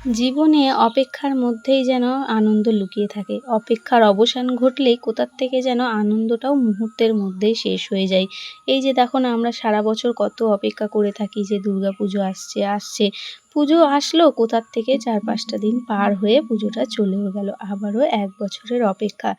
জীবনে অপেক্ষার মধ্যেই যেন আনন্দ লুকিয়ে থাকে। অপেক্ষার অবসান ঘটলেই কোথার থেকে যেন আনন্দটাও মুহূর্তের মধ্যেই শেষ হয়ে যায়। এই যে দেখো না, আমরা সারা বছর কত অপেক্ষা করে থাকি যে পুজো আসছে আসছে। পুজো আসলো, কোথার থেকে চার পাঁচটা দিন পার হয়ে পুজোটা চলেও গেল। আবারও এক বছরের অপেক্ষা।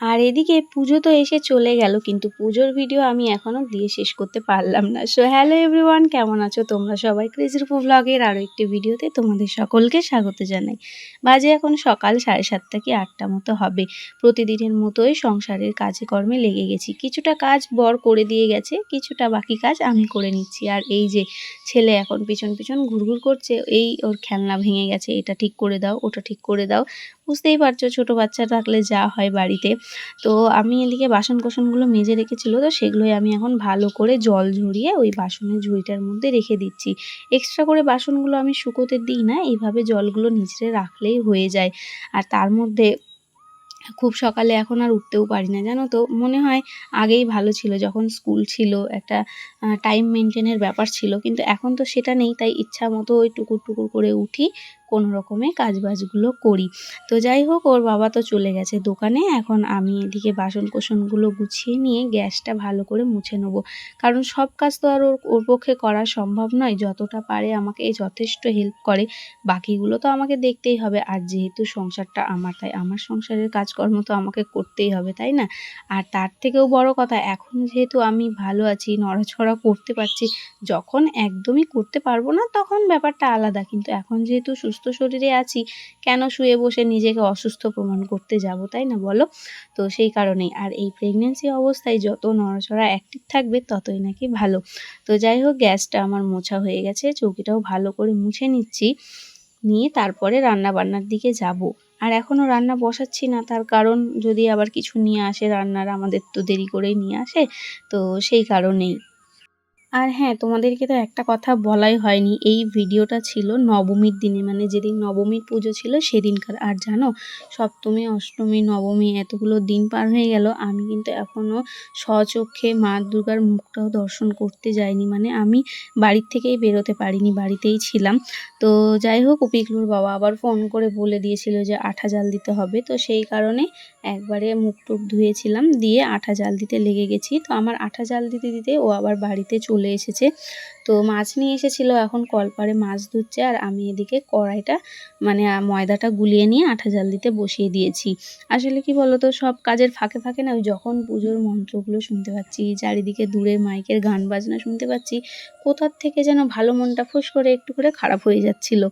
আর এদিকে পুজো তো এসে চলে গেল, কিন্তু পুজোর ভিডিও আমি এখনও দিয়ে শেষ করতে পারলাম না। সো হ্যালো এভরিওয়ান কেমন আছো তোমরা সবাই? ক্রেজিরপু ব্লগের আরও একটি ভিডিওতে তোমাদের সকলকে স্বাগত জানাই। বাজে এখন সকাল সাড়ে সাতটা কি আটটা মতো হবে। প্রতিদিনের মতোই সংসারের কাজে কর্মে লেগে গেছি। কিছুটা কাজ বর করে দিয়ে গেছে, কিছুটা বাকি কাজ আমি করে নিচ্ছি। আর এই যে ছেলে এখন পিছন পিছন ঘুরঘুর করছে, এই ওর খেলনা ভেঙে গেছে, এটা ঠিক করে দাও, ওটা ঠিক করে দাও। বুঝতেই পারছ ছোটো বাচ্চা থাকলে যা হয় বাড়িতে। তো আমি এদিকে বাসন কোসনগুলো মেজে রেখেছিল, তো সেগুলোই আমি এখন ভালো করে জল ঝরিয়ে ওই বাসনের ঝুড়িটার মধ্যে রেখে দিচ্ছি। এক্সট্রা করে বাসনগুলো আমি শুকোতে দিই না, এইভাবে জলগুলো নিচে রাখলেই হয়ে যায়। আর তার মধ্যে খুব সকালে এখন আর উঠতেও পারি না, জানো তো? মনে হয় আগেই ভালো ছিল, যখন স্কুল ছিল, একটা টাইম মেনটেনের ব্যাপার ছিল। কিন্তু এখন তো সেটা নেই, তাই ইচ্ছা মতো ওই টুকুর টুকুর করে উঠি। কোনো রকমে কাজবাজগুলো করি। তো যাই হোক, ওর বাবা তো চলে গেছে দোকানে। এখন আমি এদিকে বাসন কোসনগুলো গুছিয়ে নিয়ে গ্যাসটা ভালো করে মুছে নেব। কারণ সব কাজ তো আর ওর ওর পক্ষে করা সম্ভব নয়। যতটা পারে আমাকে যথেষ্ট হেল্প করে। বাকিগুলো তো আমাকে দেখতেই হবে। আর যেহেতু সংসারটা আমার, তাই আমার সংসারের কাজকর্ম তো আমাকে করতেই হবে, তাই না? আর তার থেকেও বড় কথা, এখন যেহেতু আমি ভালো আছি নড়াছড়া করতে পারছি, যখন একদমই করতে পারব না, তখন ব্যাপারটা আলাদা। কিন্তু এখন যেহেতু সুস্থ সুস্থ শরীরে আছি, কেন শুয়ে বসে নিজেকে অসুস্থ প্রমাণ করতে যাব, তাই না বলো? তো সেই কারণেই। আর এই প্রেগনেন্সি অবস্থায় যত নড়াচড়া অ্যাক্টিভ থাকবে, ততই নাকি ভালো। তো যাই হোক, গ্যাসটা আমার মোছা হয়ে গেছে, চৌকিটাও ভালো করে মুছে নিচ্ছি, নিয়ে তারপরে রান্না বান্নার দিকে যাব। আর এখনও রান্না বসাচ্ছি না, তার কারণ যদি আবার কিছু নিয়ে আসে, রান্নার আমাদের তো দেরি করেই নিয়ে আসে, তো সেই কারণেই। আর হ্যাঁ তোমাদেরকে তো একটা কথা বলাই হয়নি। এই ভিডিওটা ছিল নবমীর দিনে মানে যেদিন নবমীর পুজো ছিল সেদিনকার। আর জানো, সপ্তমী, অষ্টমী, নবমী এতগুলো দিন পার হয়ে গেল। আমি কিন্তু এখনও স্বচক্ষে মা দুর্গার মুখটাও দর্শন করতে যাইনি। মানে আমি বাড়ির থেকেই বেরোতে পারিনি, বাড়িতেই ছিলাম। তো যাই হোক পিকলুর বাবা আবার ফোন করে বলে দিয়েছিল যে আঠা জাল দিতে হবে। তো সেই কারণে একবারে মুখ টুক ধুয়েছিলাম, দিয়ে আঠা জাল দিতে লেগে গেছি। তো আমার আঠা জাল দিতে দিতে ও আবার বাড়িতে চলে এসেছে। তো মাছ নিয়ে এসেছিল, এখন কলপারে মাছ ধুচ্ছে আর আমি এদিকে কড়াইটা মানে ময়দাটা গুলিয়ে নিয়ে আঠা জাল দিতে বসিয়ে দিয়েছি। আসলে কি বলতো, সব কাজের ফাঁকে ফাঁকে না, ওই যখন পুজোর মন্ত্রগুলো শুনতে পাচ্ছি, চারিদিকে দূরের মাইকের গান বাজনা শুনতে পাচ্ছি, কোথার থেকে যেন ভালো মনটা ফুস করে, একটু করে খারাপ হয়ে যাচ্ছিল।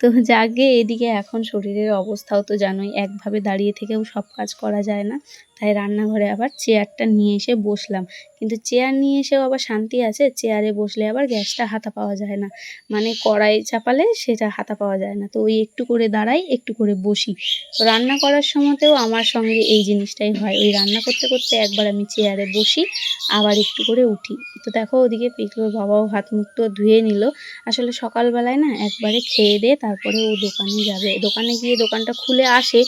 তো যাকে এদিকে এখন শরীরের অবস্থাও তো জানোই, একভাবে দাঁড়িয়ে থেকেও সব কাজ করা যায় না। তাই রান্নাঘরে আবার চেয়ারটা নিয়ে এসে বসলাম। কিন্তু চেয়ার নিয়ে এসেও আবার শান্তি আছে, চেয়ারে বসলে আবার গ্যাসটা হাতা পাওয়া যায় না। মানে কড়াই চাপালে সেটা হাতা পাওয়া যায় না। তো ওই একটু করে দাঁড়াই, একটু করে বসি। তো রান্না করার সময়তেও আমার সঙ্গে এই জিনিসটাই হয়। ওই রান্না করতে করতে একবার আমি চেয়ারে বসি, আবার একটু করে উঠি। তো দেখো ওদিকে পিকলোর বাবাও হাত মুখ তো ধুয়ে নিল। আসলে সকালবেলায় না একবারে খেয়ে দিয়ে তারপরে ও দোকানে যাবে। দোকানে গিয়ে দোকানটা খুলে আসে।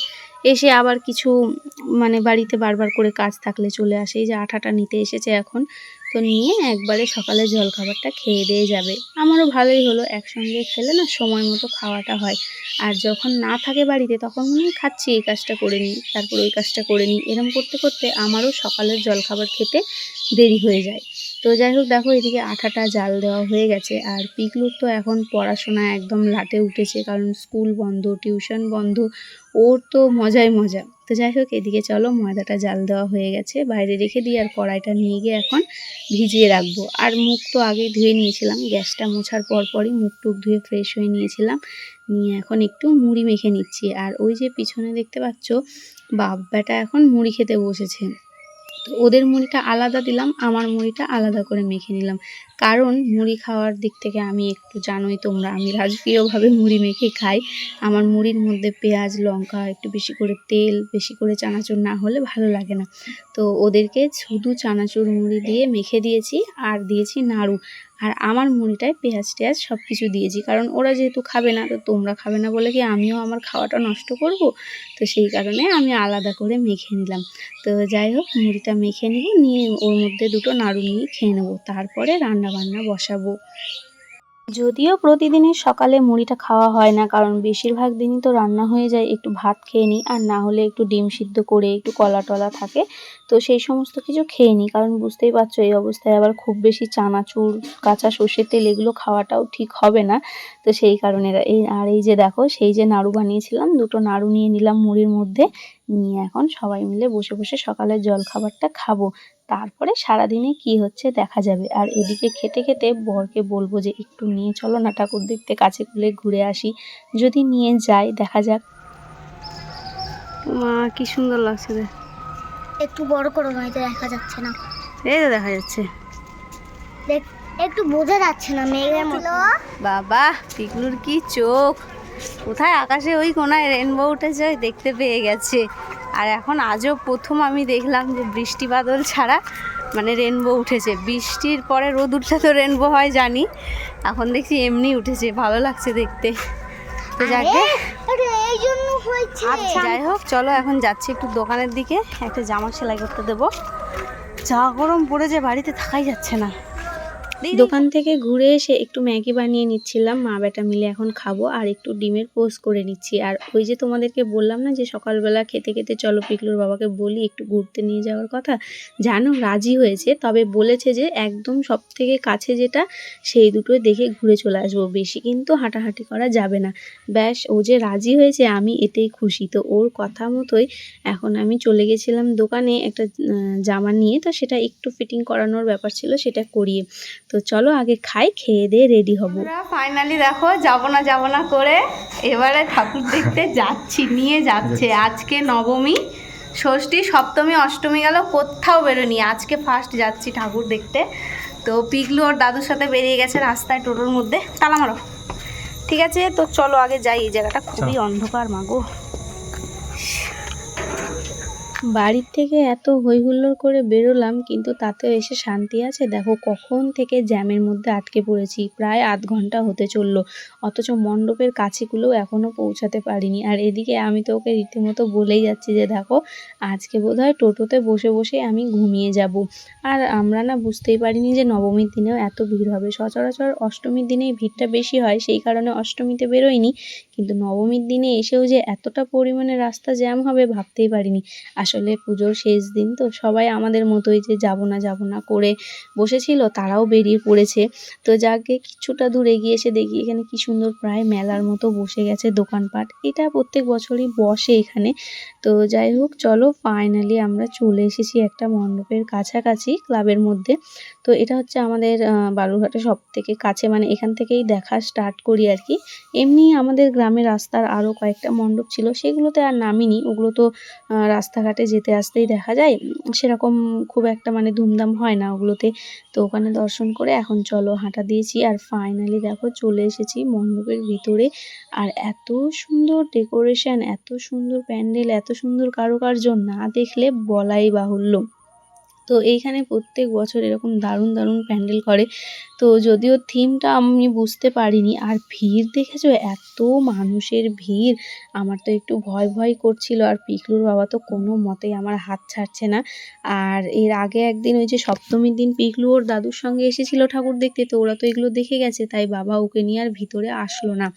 এসে আবার কিছু মানে বাড়িতে বারবার করে কাজ থাকলে চলে আসে। এই যে আঠাটা নিতে এসেছে এখন, তো নিয়ে একবারে সকালে জলখাবারটা খেয়ে দিয়ে যাবে। আমারও ভালোই হলো, একসঙ্গে খেলে না সময় মতো খাওয়াটা হয়। আর যখন না থাকে বাড়িতে, তখন মনে হয় খাচ্ছি, এই কাজটা করে নিই, তারপর ওই কাজটা করে নিই। এরম করতে করতে আমারও সকালের জলখাবার খেতে দেরি হয়ে যায়। তো যাই হোক, দেখো এদিকে আঠাটা জাল দেওয়া হয়ে গেছে। আর পিকলুর তো এখন পড়াশোনা একদম লাটে উঠেছে, কারণ স্কুল বন্ধ, টিউশন বন্ধ, ওর তো মজাই মজা। তো যাই হোক, এদিকে চলো ময়দাটা জাল দেওয়া হয়ে গেছে, বাইরে রেখে দিই আর কড়াইটা নিয়ে গিয়ে এখন ভিজিয়ে রাখব। আর মুখ তো আগেই ধুয়ে নিয়েছিলাম, গ্যাসটা মোছার পর পরই মুখ টুক ধুয়ে ফ্রেশ হয়ে নিয়েছিলাম, নিয়ে এখন একটু মুড়ি মেখে নিচ্ছি। আর ওই যে পিছনে দেখতে পাচ্ছ বাব্বাটা এখন মুড়ি খেতে বসেছে। তো ওদের মুড়িটা আলাদা দিলাম, আমার মুড়িটা আলাদা করে মেখে নিলাম। কারণ মুড়ি খাওয়ার দিক থেকে আমি একটু জানোই তোমরা, আমি রাজকীয়ভাবে মুড়ি মেখে খাই। আমার মুড়ির মধ্যে পেঁয়াজ, লঙ্কা, একটু বেশি করে তেল, বেশি করে চানাচুর না হলে ভালো লাগে না। তো ওদেরকে শুধু চানাচুর মুড়ি দিয়ে মেখে দিয়েছি, আর দিয়েছি নাড়ু। আর আমার মুড়িটায় পেঁয়াজ টেয়াজ সব কিছু দিয়েছি। কারণ ওরা যেহেতু খাবে না, তো তোমরা খাবে না বলে কি আমিও আমার খাওয়াটা নষ্ট করব? তো সেই কারণে আমি আলাদা করে মেখে নিলাম। তো যাই হোক, মুড়িটা মেখে নিব নিয়ে ওর মধ্যে দুটো নাড়ু নিয়ে খেয়ে নেব। তারপরে রান্না বান্না বসাবো। যদিও প্রতিদিনের সকালে মুড়িটা খাওয়া হয় না, কারণ বেশিরভাগ দিনই তো রান্না হয়ে যায়, একটু ভাত খেয়ে নিই, আর না হলে একটু ডিম সিদ্ধ করে একটু কলা টলা থাকে, তো সেই সমস্ত কিছু খেয়ে নিই, কারণ বুঝতেই পারছ এই অবস্থায় আবার খুব বেশি চানাচুর, কাঁচা সর্ষের তেল এগুলো খাওয়াটাও ঠিক হবে না, তো সেই কারণে এই আর এই যে দেখো, সেই যে নাড়ু বানিয়েছিলাম, দুটো নাড়ু নিয়ে নিলাম মুড়ির মধ্যে, নিয়ে এখন সবাই মিলে বসে বসে সকালের জলখাবারটা খাব তারপরে সারাদিনে কি হচ্ছে দেখা যাবে। আর এদিকে খেতে খেতে বরকে বলব যে একটু নিয়ে চলো না ঠাকুর দেখতে কাছে খুলে ঘুরে আসি। যদি নিয়ে যাই দেখা যাক। মা কি সুন্দর লাগছে রে। একটু বড় করো নয়তো দেখা যাচ্ছে না। এই তো দেখা যাচ্ছে। দেখ একটু বোঝা যাচ্ছে না মেঘের মতো। বাবা পিকলুর কি চোখ। কোথায়? আকাশে ওই কোনায় রেনবো উঠেছে দেখতে পেয়ে গেছে। আর এখন আজও প্রথম আমি দেখলাম যে বৃষ্টি বাদল ছাড়া মানে রেনবো উঠেছে। বৃষ্টির পরে রোদ উঠলে তো রেনবো হয় জানি। এখন দেখছি এমনি উঠেছে ভালো লাগছে দেখতে। তো যাকে আচ্ছা যাই হোক চলো এখন যাচ্ছি একটু দোকানের দিকে। একটা জামা সেলাই করতে দেবো। যা গরম পড়েছে বাড়িতে থাকাই যাচ্ছে না। দোকান থেকে ঘুরে এসে একটু ম্যাগি বানিয়ে নিচ্ছিলাম, মা বেটা মিলে এখন খাব আর একটু ডিমের পোস্ট করে নিচ্ছি। আর ওই যে তোমাদেরকে বললাম না যে সকালবেলা খেতে খেতে চলো পিকলুর বাবাকে বলি একটু ঘুরতে নিয়ে যাওয়ার কথা, জানো রাজি হয়েছে, তবে বলেছে যে একদম সব থেকে কাছে যেটা সেই দুটো দেখে ঘুরে চলে আসব, বেশি কিন্তু হাঁটাহাঁটি করা যাবে না। ব্যাস, ও যে রাজি হয়েছে আমি এতেই খুশি। তো ওর কথা মতোই এখন আমি চলে গেছিলাম দোকানে একটা জামা নিয়ে, তো সেটা একটু ফিটিং করানোর ব্যাপার ছিল, সেটা করিয়ে। তো চলো আগে খাই খেয়ে দিয়ে রেডি হব। ফাইনালি দেখো যাব না যাব না করে এবারে ঠাকুর দেখতে যাচ্ছি নিয়ে যাচ্ছে। আজকে নবমী ষষ্ঠী সপ্তমী অষ্টমী গেল কোথাও বেরোনি। আজকে ফার্স্ট যাচ্ছি ঠাকুর দেখতে। তো পিগলু ওর দাদুর সাথে বেরিয়ে গেছে রাস্তায় টোটোর মধ্যে। তালা মারো। ঠিক আছে? তো চলো আগে যাই এই জায়গাটা খুবই অন্ধকার মাগো বাড়ির থেকে এত হই হুল্লোড় করে বেরোলাম, কিন্তু তাতেও এসে শান্তি আছে? দেখো, কখন থেকে জ্যামের মধ্যে আটকে পড়েছি। প্রায় আধ ঘণ্টা হতে চলল, অথচ মণ্ডপের কাছেগুলোও এখনও পৌঁছাতে পারিনি। আর এদিকে আমি তো ওকে রীতিমতো বলেই যাচ্ছি যে, দেখো, আজকে বোধহয় টোটোতে বসে বসে আমি ঘুমিয়ে যাব। আর আমরা না বুঝতেই পারিনি যে, নবমীর দিনেও এত ভিড় হবে। সচরাচর অষ্টমীর দিনেই ভিড়টা বেশি হয়, সেই কারণে অষ্টমীতে বেরোয়নি কিন্তু নবমীর দিনে এসেও যে এতটা পরিমাণে রাস্তা জ্যাম হবে ভাবতেই পারিনি। আসলে পুজোর শেষ দিন তো সবাই আমাদের মতোই যে যাব না যাব না করে বসেছিল তারাও বেরিয়ে পড়েছে। তো যাকে কিছুটা দূর এগিয়ে এসে দেখি এখানে কি সুন্দর প্রায় মেলার মতো বসে গেছে দোকানপাট। এটা প্রত্যেক বছরই বসে এখানে। তো যাই হোক চলো ফাইনালি আমরা চলে এসেছি একটা মণ্ডপের কাছাকাছি ক্লাবের মধ্যে। তো এটা হচ্ছে আমাদের বালুরঘাটে সব থেকে কাছে মানে এখান থেকেই দেখা স্টার্ট করি আর কি। এমনি আমাদের গ্রামের রাস্তার আরও কয়েকটা মণ্ডপ ছিল সেগুলোতে আর নামিনি। ওগুলো তো আহ, রাস্তাঘাটে যেতে আসতেই দেখা যায়। সেরকম খুব একটা মানে ধুমধাম হয় না ওগুলোতে। তো ওখানে দর্শন করে এখন চলো হাঁটা দিয়েছি। আর ফাইনালি দেখো চলে এসেছি মণ্ডপের ভিতরে। আর এত সুন্দর ডেকোরেশন এত সুন্দর প্যান্ডেল, এত সুন্দর কারুকার্য না দেখলে বলাই বাহুল্য। তো এইখানে প্রত্যেক বছর এরকম দারুণ দারুণ প্যান্ডেল করে। তো যদিও থিমটা আমি বুঝতে পারিনি, আর ভিড় দেখেছ? এত মানুষের ভিড়। আমার তো একটু ভয় ভয় করছিল, আর পিকলুর বাবা তো কোনো মতেই আমার হাত ছাড়ছে না। আর এর আগে একদিন ওই যে সপ্তমীর দিন পিকলু ওর দাদুর সঙ্গে এসেছিল ঠাকুর দেখতে, তো ওরা তো এগুলো দেখে গেছে, তাই বাবা ওকে নিয়ে আর ভিতরে আসলো না।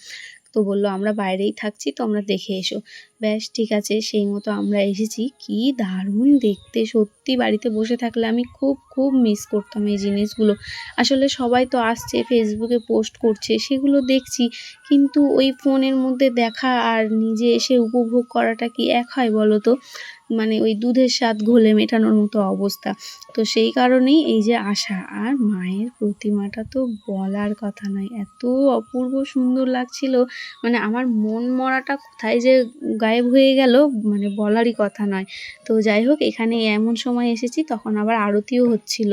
তো বলল, আমরা বাইরেই থাকছি, তোমরা দেখে এসো। ব্যাস, ঠিক আছে, সেই মতো আমরা এসেছি। কি দারুণ দেখতে, সত্যি বাড়িতে বসে থাকলে আমি খুব খুব মিস করতাম এই জিনিসগুলো। আসলে সবাই তো আসছে ফেসবুকে পোস্ট করছে, সেগুলো দেখছি, কিন্তু ওই ফোনের মধ্যে দেখা আর নিজে এসে উপভোগ করাটা কি এক হয় বলো তো? মানে ওই দুধের স্বাদ ঘোলে মেটানোর মতো অবস্থা। তো সেই কারণেই এই যে আশা আর মায়ের প্রতিমাটা তো বলার কথা নয়। এত অপূর্ব সুন্দর লাগছিল। মানে আমার মন মরাটা কোথায় যে গায়েব হয়ে গেল মানে বলারই কথা নয়। তো যাই হোক, এখানে এমন সময় এসেছি, তখন আবার আরতিও হচ্ছিল।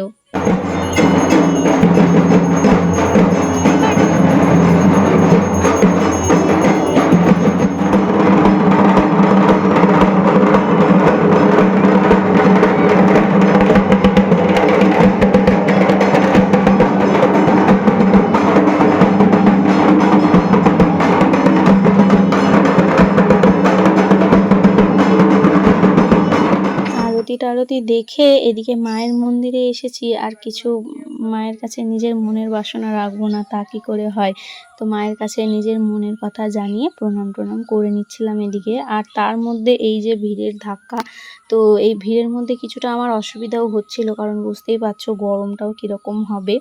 আরতি দেখে এদিকে মায়ের মন্দিরে এসেছি আর কিছু মায়ের কাছে নিজের মনের বাসনা রাখব না, তা কী করে হয়? তো মায়ের কাছে নিজের মনের কথা জানিয়ে প্রণাম টনাম করে নিচ্ছিলাম এদিকে। আর তার মধ্যে এই যে ভিড়ের ধাক্কা, তো এই ভিড়ের মধ্যে কিছুটা আমার অসুবিধাও হচ্ছিল, কারণ বুঝতেই পারছ গরমটাও কীরকম হবে।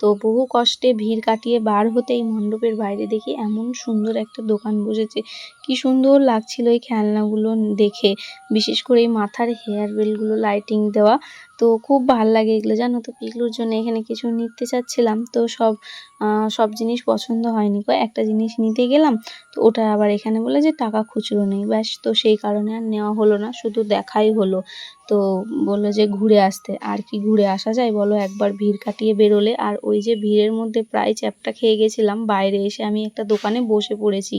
তো বহু কষ্টে ভিড় কাটিয়ে বার হতেই মণ্ডপের বাইরে দেখি এমন সুন্দর একটা দোকান বসেছে কি সুন্দর লাগছিল এই খেলনাগুলো দেখে। বিশেষ করে এই মাথার হেয়ার বেলগুলো লাইটিং দেওয়া। তো খুব ভালো লাগে এগুলো, জানো তো? পিকলুর জন্য এখানে কিছু নিতে চাচ্ছিলাম, তো সব সব জিনিস পছন্দ হয়নি কো। একটা জিনিস নিতে গেলাম, তো ওটা আবার এখানে বলে যে টাকা খুচরো নেই। ব্যাস, তো সেই কারণে আর নেওয়া হলো না, শুধু দেখাই হলো। তো বলল যে ঘুরে আসতে। আর কি ঘুরে আসা যায় বলো? একবার ভিড় কাটিয়ে বেরোলে। আর ওই যে ভিড়ের মধ্যে প্রায় চ্যাপটা খেয়ে গেছিলাম। বাইরে এসে আমি একটা দোকানে বসে পড়েছি।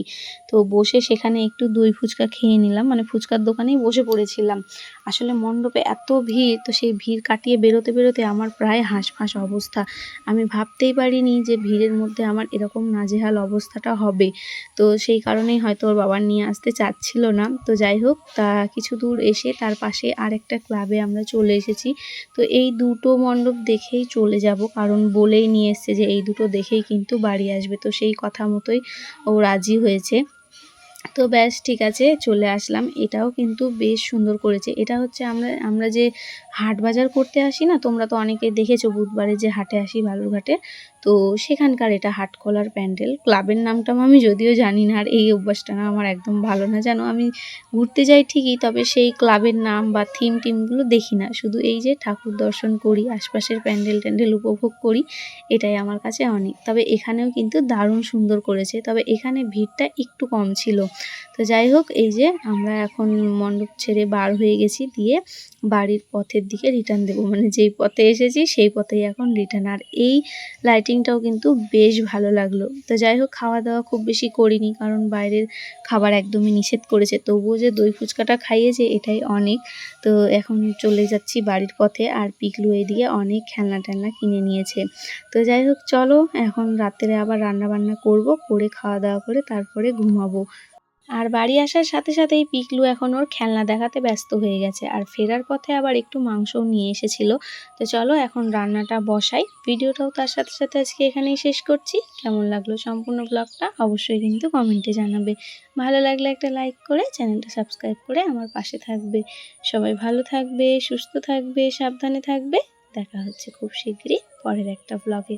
তো বসে সেখানে একটু দই ফুচকা খেয়ে নিলাম। মানে ফুচকার দোকানেই বসে পড়েছিলাম। আসলে মণ্ডপে এত ভিড়, তো সেই ভিড় কাটিয়ে বেরোতে বেরোতে আমার প্রায় হাঁসফাঁস অবস্থা। আমি ভাবতেই পারিনি যে ভিড়ের মধ্যে আমার এরকম নাজেহাল অবস্থাটা হবে। তো সেই কারণেই হয়তো ওর বাবা নিয়ে আসতে চাচ্ছিল না। তো যাই হোক, তা কিছু দূর এসে তার পাশে আরেকটা ক্লাবে আমরা চলে এসেছি। তো এই দুটো মণ্ডপ দেখেই চলে যাব। কারণ বলেই নিয়ে এসছে যে এই দুটো দেখেই কিন্তু বাড়ি আসবে। তো সেই কথা মতোই ও রাজি হয়েছে। তো ব্যাস, ঠিক আছে, চলে আসলাম। এটাও কিন্তু বেশ সুন্দর করেছে। এটা হচ্ছে আমরা আমরা যে হাট বাজার করতে আসি না, তোমরা তো অনেকে দেখেছ, বুধবারে যে হাটে আসি, বালুরঘাটে। তো সেখানকার এটা হাটকলার প্যান্ডেল। ক্লাবের নামটাও আমি যদিও জানি না, আর এই অভ্যাসটা না আমার একদম ভালো না। জানো আমি ঘুরতে যাই ঠিকই, তবে সেই ক্লাবের নাম বা থিম টিমগুলো দেখি না। শুধু এই যে ঠাকুর দর্শন করি, আশপাশের প্যান্ডেল ট্যান্ডেল উপভোগ করি, এটাই আমার কাছে অনেক। তবে এখানেও কিন্তু দারুণ সুন্দর করেছে, তবে এখানে ভিড়টা একটু কম ছিল। তো যাই হোক, এই যে আমরা এখন মণ্ডপ ছেড়ে বার হয়ে গেছি, দিয়ে বাড়ির পথের দিকে রিটার্ন দেবো। মানে যেই পথে এসেছি, সেই পথেই এখন রিটার্ন আর এই লাইটিংটাও কিন্তু বেশ ভালো লাগল। তো যাই হোক খাওয়া দাওয়া খুব বেশি করিনি কারণ বাইরের খাবার একদমই নিষেধ করেছে। তবুও যে দই ফুচকাটা খাইয়েছে, এটাই অনেক। তো এখন চলে যাচ্ছি বাড়ির পথে আর পিকলু এদিকে অনেক খেলনা টেলনা কিনে নিয়েছে। তো যাই হোক, চলো, এখন রাত্রে আবার রান্না বান্না করব, করে খাওয়া দাওয়া করে তারপরে ঘুমাবো। আর বাড়ি আসার সাথে সাথেই পিকলু এখন ওর খেলনা দেখাতে ব্যস্ত হয়ে গেছে। আর ফেরার পথে আবার একটু মাংসও নিয়ে এসেছিল। তো চলো এখন রান্নাটা বসাই। ভিডিওটাও তার সাথে সাথে আজকে এখানেই শেষ করছি। কেমন লাগল সম্পূর্ণ ব্লগটা অবশ্যই কিন্তু কমেন্টে জানাবে। ভালো লাগলে একটা লাইক করে চ্যানেলটা সাবস্ক্রাইব করে আমার পাশে থাকবে। সবাই ভালো থাকবে, সুস্থ থাকবে, সাবধানে থাকবে। দেখা হচ্ছে খুব শীঘ্রই পরের একটা ব্লগে।